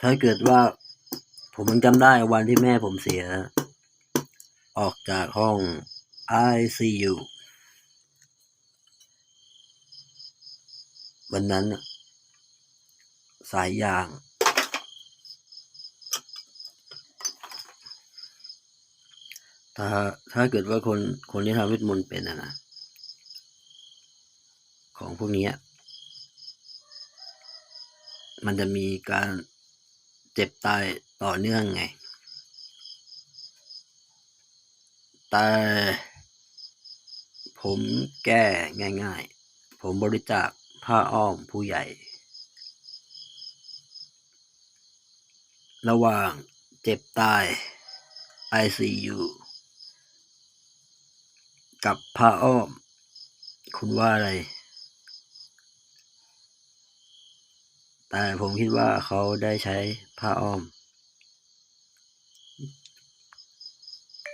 ถ้าเกิดว่า ผมยังจำได้วันที่แม่ผมเสีย ออกจากห้อง ICU วันนั้น สายยาง ถ้าถ้าเกิดว่าคนคนที่ทำเวทมนต์เป็นอะนะของพวกนี้มันจะมีการ จ็บตายต่อเนื่องไง แต่ผมแก้ง่ายๆ ผมบริจาคผ้าอ้อมผู้ใหญ่ ระหว่างเจ็บตาย ICU กับผ้าอ้อม คุณว่าอะไร แต่ผมคิดว่าเขาได้ใช้ผ้าอ้อม